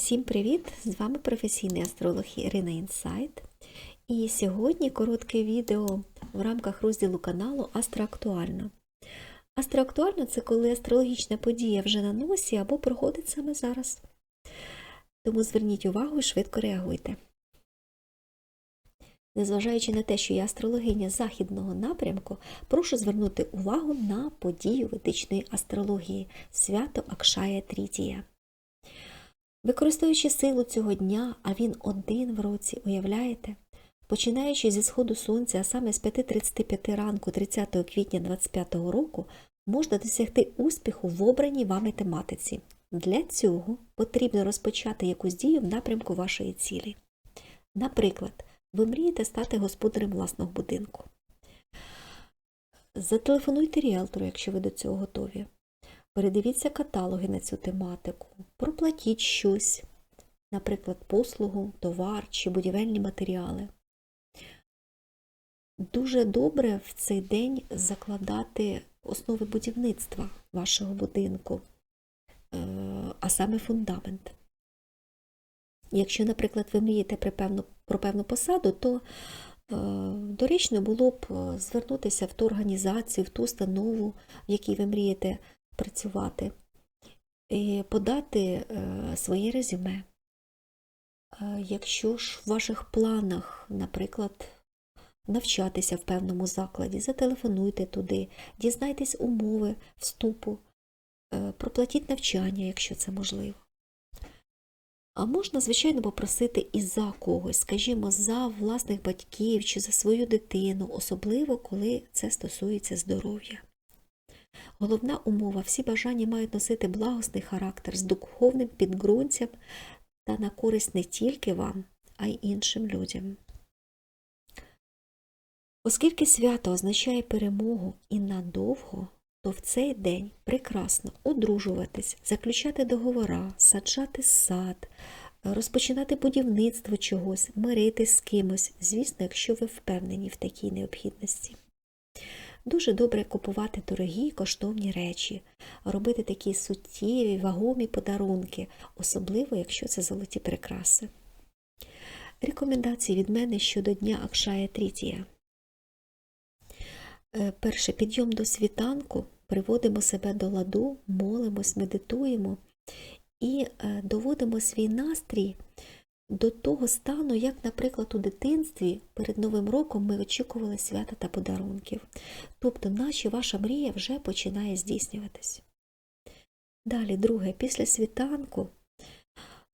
Всім привіт! З вами професійний астролог Ірина Інсайт. І сьогодні коротке відео в рамках розділу каналу Астроактуально. Астроактуально це коли астрологічна подія вже на носі або проходить саме зараз. Тому зверніть увагу і швидко реагуйте. Незважаючи на те, що я астрологиня західного напрямку, прошу звернути увагу на подію ведичної астрології свято Акшая Трітія. Використовуючи силу цього дня, а він один в році, уявляєте, починаючи зі сходу сонця, а саме з 5.35 ранку 30 квітня 2025 року, можна досягти успіху в обраній вами тематиці. Для цього потрібно розпочати якусь дію в напрямку вашої цілі. Наприклад, ви мрієте стати господарем власного будинку. Зателефонуйте ріелтору, якщо ви до цього готові. Передивіться каталоги на цю тематику, проплатіть щось, наприклад, послугу, товар чи будівельні матеріали. Дуже добре в цей день закладати основи будівництва вашого будинку, е, а саме фундамент. Якщо, наприклад, ви мрієте про певну, про певну посаду, то е, доречно було б звернутися в ту організацію, в ту установу, в якій ви мрієте працювати, і подати е, своє резюме. Е, Якщо ж в ваших планах, наприклад, навчатися в певному закладі, зателефонуйте туди, дізнайтесь умови вступу, е, проплатіть навчання, якщо це можливо. А можна, звичайно, попросити і за когось, скажімо, за власних батьків чи за свою дитину, особливо коли це стосується здоров'я. Головна умова всі бажання мають носити благосний характер з духовним підґрунтям та на користь не тільки вам, а й іншим людям. Оскільки свято означає перемогу і надовго, то в цей день прекрасно одружуватись, заключати договора, саджати сад, розпочинати будівництво чогось, миритись з кимось, звісно, якщо ви впевнені в такій необхідності. Дуже добре купувати дорогі коштовні речі, робити такі суттєві, вагомі подарунки, особливо якщо це золоті прикраси. Рекомендації від мене щодо Дня Акшая Трітія. Е, Перше, підйом до світанку, приводимо себе до ладу, молимось, медитуємо і е, доводимо свій настрій до того стану, як, наприклад, у дитинстві перед Новим роком ми очікували свята та подарунків. Тобто, наче ваша мрія вже починає здійснюватись. Далі, друге, після світанку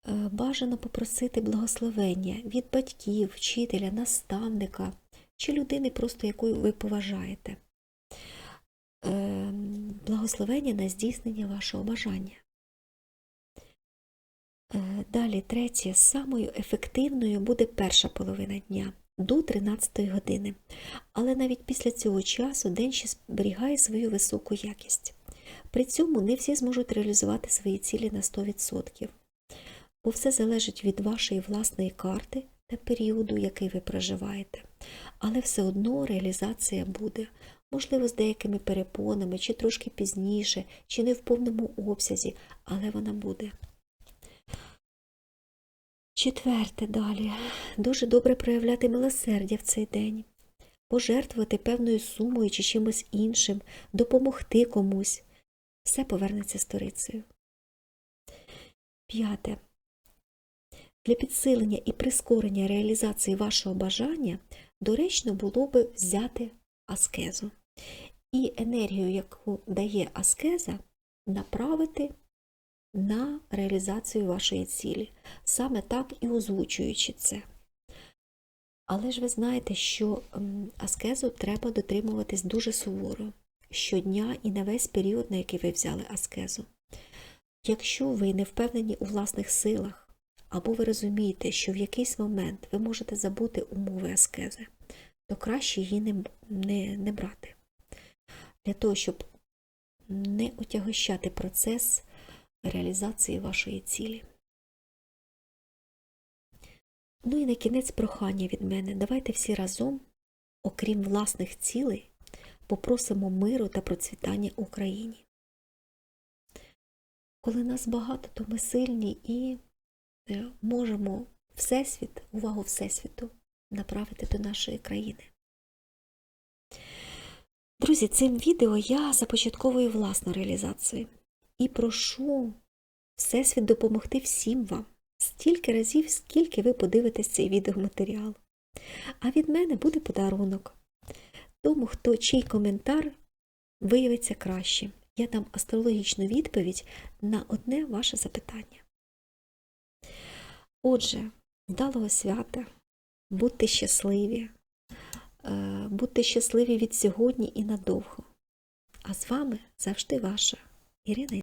е, бажано попросити благословення від батьків, вчителя, наставника чи людини, просто яку ви поважаєте. Е, Благословення на здійснення вашого бажання. Далі, третє, самою ефективною буде перша половина дня до 13 години. Але навіть після цього часу день ще зберігає свою високу якість. При цьому не всі зможуть реалізувати свої цілі на 100%, бо все залежить від вашої власної карти та періоду, який ви проживаєте. Але все одно реалізація буде, можливо, з деякими перепонами, чи трошки пізніше, чи не в повному обсязі, але вона буде. Четверте далі. Дуже добре проявляти милосердя в цей день, пожертвувати певною сумою чи чимось іншим, допомогти комусь. Все повернеться сторицею. П'яте. Для підсилення і прискорення реалізації вашого бажання доречно було би взяти аскезу. І енергію, яку дає аскеза, направити на реалізацію вашої цілі, саме так і озвучуючи це. Але ж ви знаєте, що аскезу треба дотримуватись дуже суворо щодня і на весь період, на який ви взяли аскезу. Якщо ви не впевнені у власних силах, або ви розумієте, що в якийсь момент ви можете забути умови аскези, то краще її не, не, не брати. Для того, щоб не отягощати процес реалізації вашої цілі. Ну і на кінець прохання від мене. Давайте всі разом, окрім власних цілей, попросимо миру та процвітання Україні. Коли нас багато, то ми сильні і е, можемо Всесвіт, увагу Всесвіту направити до нашої країни. Друзі, цим відео я започатковую власну реалізацію і прошу Всесвіт допомогти всім вам стільки разів, скільки ви подивитесь цей відеоматеріал. А від мене буде подарунок тому, хто чий коментар виявиться кращим. Я дам астрологічну відповідь на одне ваше запитання. Отже, вдалого свята, будьте щасливі, е, будьте щасливі від сьогодні і надовго. А з вами завжди ваша Ірина